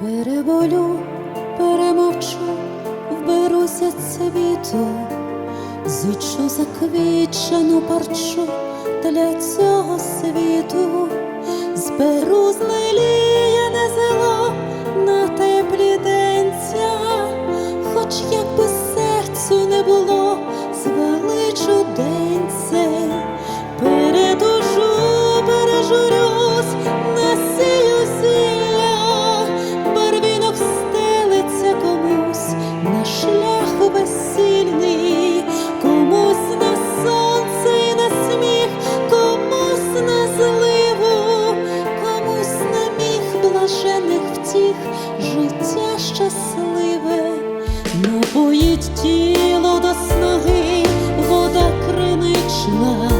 переболю, перемовчу, вберуся цвіту, зичу заквічену парчу для цього світу, зберу знеліяне щасливе, напоїть тіло до снаги, вода кринична,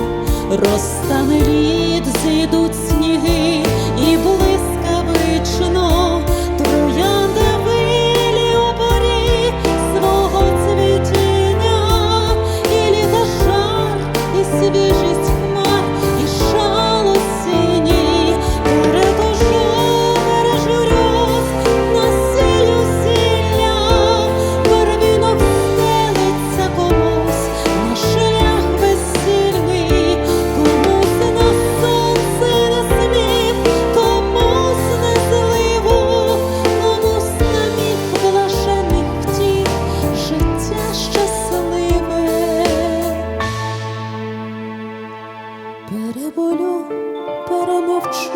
розтане лід, зійдуть сніги і блискавично троянда вилі у свого цвітіння, і літа жар, і свіжість Переболю, перемовчу,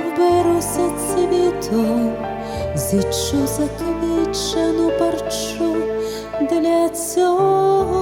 вберуся цвітом, зічу заквічену парчу. Для цього